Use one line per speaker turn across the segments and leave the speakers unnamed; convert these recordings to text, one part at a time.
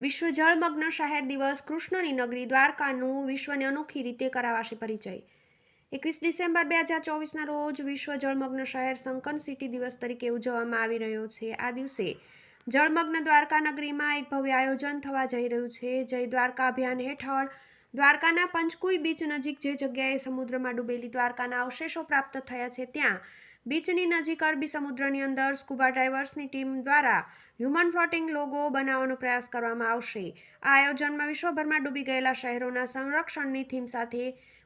વિશ્વ જળમગ્ન શહેર દિવસ કૃષ્ણની નગરી દ્વારકાનું વિશ્વને અનોખી રીતે કરાવાશે પરિચય. એકવીસ ડિસેમ્બર બે હજાર ચોવીસના રોજ વિશ્વ જળમગ્ન શહેર સંકન સિટી દિવસ તરીકે ઉજવવામાં આવી રહ્યો છે. આ દિવસે જળમગ્ન દ્વારકા નગરીમાં એક ભવ્ય આયોજન થવા જઈ રહ્યું છે. જય દ્વારકા અભિયાન હેઠળ દ્વારકાના પંચકુઈ બીચ નજીક જે જગ્યાએ સમુદ્રમાં ડૂબેલી દ્વારકાના અવશેષો પ્રાપ્ત થયા છે, ત્યાં બીચની નજીક અરબી સમુદ્રની અંદર સ્કુબા ડાઇવર્સની ટીમ દ્વારા હ્યુમન ફ્લોટિંગ લોગો બનાવવાનો પ્રયાસ કરવામાં આવશે. આ આયોજનમાં વિશ્વભરમાં ડૂબી ગયેલા શહેરોના સંરક્ષણની થીમ સાથે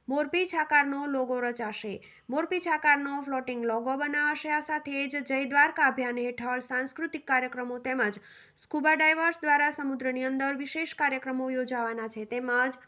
મોરપી આકારનો લોગો રચાશે. મોરપીછ આકારનો ફ્લોટિંગ લોગો બનાવાશે. આ સાથે જ જય દ્વારકા અભિયાન હેઠળ સાંસ્કૃતિક કાર્યક્રમો તેમજ સ્કુબા ડાઇવર્સ દ્વારા સમુદ્રની અંદર વિશેષ કાર્યક્રમો યોજાવાના છે. તેમજ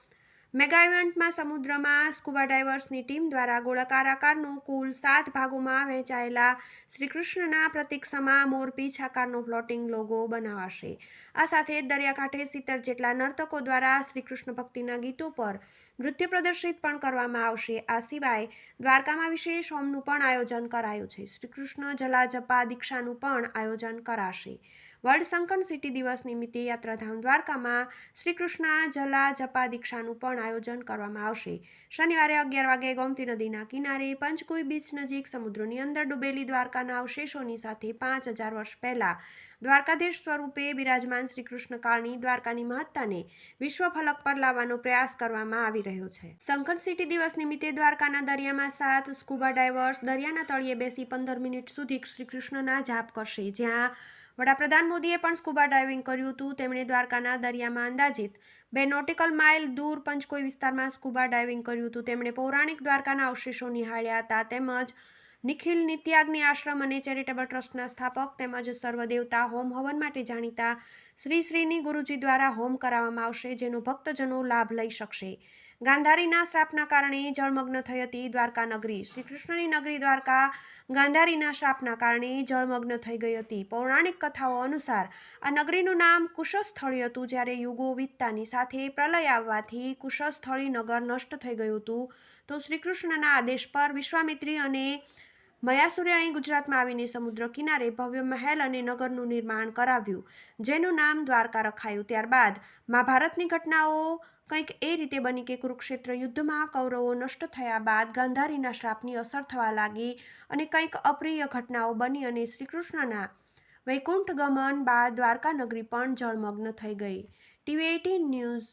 મેગા ઇવેન્ટમાં સમુદ્રમાં સ્કુબા ડાઇવર્સની ટીમ દ્વારા ગોળાકાર આકારનું કુલ સાત ભાગોમાં વહેંચાયેલા શ્રીકૃષ્ણના પ્રતિક સમા મોરપીંછ આકારનો ફ્લોટિંગ લોગો બનાવાશે. આ સાથે દરિયાકાંઠે સિત્તેર જેટલા નર્તકો દ્વારા શ્રીકૃષ્ણ ભક્તિના ગીતો પર નૃત્ય પ્રદર્શિત પણ કરવામાં આવશે. આ સિવાય દ્વારકામાં વિશેષ હોમનું પણ આયોજન કરાયું છે. શ્રીકૃષ્ણ જલાજપા દીક્ષાનું પણ આયોજન કરાશે. વર્લ્ડ સંકન સિટી દિવસ નિમિત્તે યાત્રાધામ દ્વારકામાં શ્રી કૃષ્ણ જલા જપા દીક્ષાનું પણ આયોજન કરવામાં આવશે. શનિવારે અગિયાર વાગે ગોમતી નદીના કિનારે પંચકુઈ બીચ નજીક સમુદ્રની અંદર ડૂબેલી દ્વારકાના અવશેષોની સાથે પાંચ હજાર વર્ષ પહેલા દ્વારકાધીશ સ્વરૂપે બિરાજમાન શ્રી કૃષ્ણ કાળની દ્વારકાની મહત્તાને વિશ્વ ફલક પર લાવવાનો પ્રયાસ કરવામાં આવી રહ્યો છે. સંકટ સિટી દિવસ નિમિત્તે દ્વારકાના દરિયામાં સાત સ્કુબા ડાઇવર્સ દરિયાના તળિયે બેસી પંદર મિનિટ સુધી શ્રી કૃષ્ણના જાપ કરશે, જ્યાં વડાપ્રધાન મોદીએ પણ સ્કુબા ડાઇવિંગ કર્યું હતું. તેમણે દ્વારકાના દરિયામાં અંદાજિત બે નોટિકલ માઇલ દૂર પંચકોઈ વિસ્તારમાં સ્કુબા ડાઇવિંગ કર્યું હતું. તેમણે પૌરાણિક દ્વારકાના અવશેષો નિહાળ્યા હતા. તેમજ નિખિલ નિત્યાગ્નિ આશ્રમ અને ચેરિટેબલ ટ્રસ્ટના સ્થાપક તેમજ સર્વદેવતા હોમ હવન માટે જાણીતા શ્રી શ્રીની ગુરુજી દ્વારા હોમ કરાવવામાં આવશે, જેનો ભક્તજનો લાભ લઈ શકશે. ગાંધારીના શ્રાપના કારણે જળમગ્ન થઈ હતી દ્વારકા નગરી. શ્રીકૃષ્ણની નગરી દ્વારકા ગાંધારીના શ્રાપના કારણે જળમગ્ન થઈ ગઈ હતી. પૌરાણિક કથાઓ અનુસાર આ નગરીનું નામ કુશસ્થળી હતું, જ્યારે યુગો વીતતાની સાથે પ્રલય આવવાથી કુશસ્થળી નગર નષ્ટ થઈ ગયું હતું. તો શ્રીકૃષ્ણના આદેશ પર વિશ્વામિત્રી અને મયાસુરે અહીં ગુજરાતમાં આવીને સમુદ્ર કિનારે ભવ્ય મહેલ અને નગરનું નિર્માણ કરાવ્યું, જેનું નામ દ્વારકા રખાયું. ત્યારબાદ મહાભારતની ઘટનાઓ કંઈક એ રીતે બની કે કુરુક્ષેત્ર યુદ્ધમાં કૌરવો નષ્ટ થયા બાદ ગાંધારીના શ્રાપની અસર થવા લાગી અને કંઈક અપ્રિય ઘટનાઓ બની અને શ્રીકૃષ્ણના વૈકુંઠ ગમન બાદ દ્વારકા નગરી પણ જળમગ્ન થઈ ગઈ. TV eighteen news